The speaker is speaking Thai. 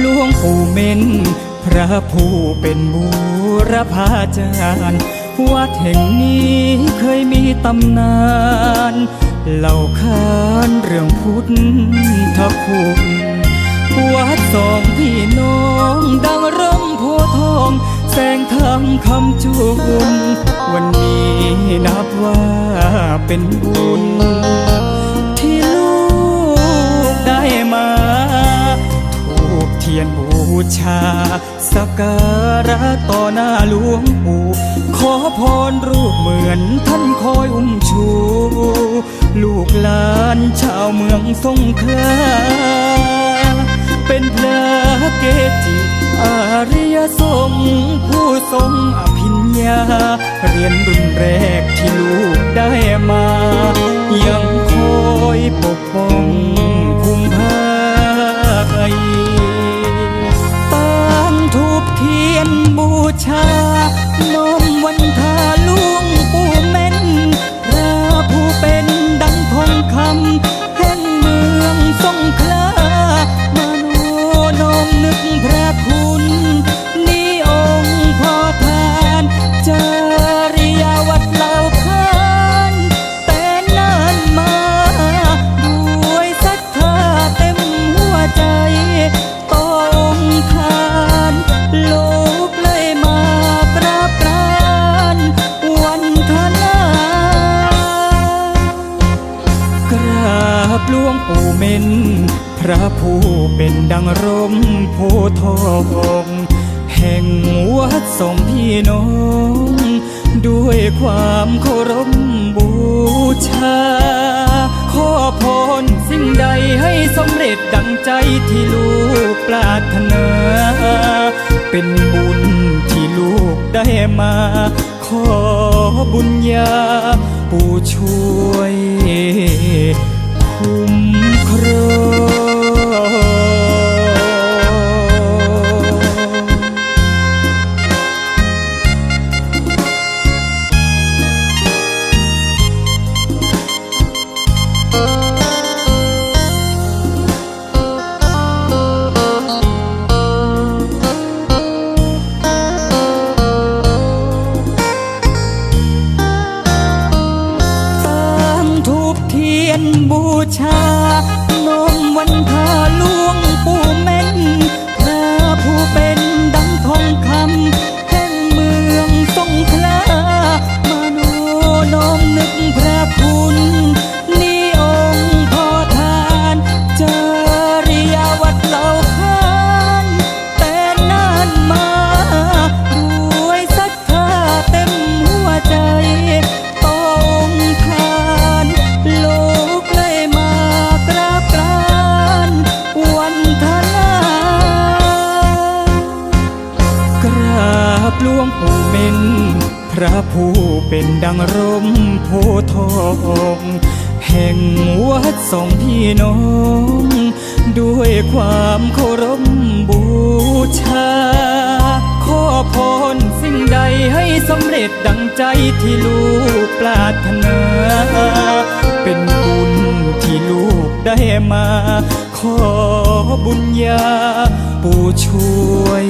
หลวงปู่เม้นพระผู้เป็นบูรพาจารย์ วัดแห่งนี้เคยมีตำนานเล่าขานเรื่องพุทธคุณวัดสองพี่น้องดังร่มโพทองแสงธรรมคำจุนวันนี้นับว่าเป็นบุญ ชาสักการะต่อหน้าหลวงปู่ขอพรรูปเหมือนท่านคอยอุ้มชู ลูกหลานชาวเมืองสงขลาเป็นพระเกจิอาริยสงฆ์ผู้ทรงอภิญญา เรียนรุ่นแรกที่ลูกได้มา ยังคอยปกป้อง เทียนบูชาน้อมวันทา ม่นพระผู้เป็นดังร่มโพธิ์ทองแห่งวัดสองพี่น้อง ด้วยความเคารพบูชา ขอพรสิ่งใดให้สำเร็จดังใจที่ลูกปรารถนา เป็นบุญที่ลูกได้มา ขอบุญญา ปู่ช่วยคุ้ม ค พระผู้เป็นดังร่มโพธิ์ทองแห่งวัดสองพี่น้อง ด้วยความเคารพบูชา ขอพรสิ่งใดให้สำเร็จดังใจที่ลูกปรารถนา เป็นบุญที่ลูกได้มา ขอบุญญาปู่ช่วย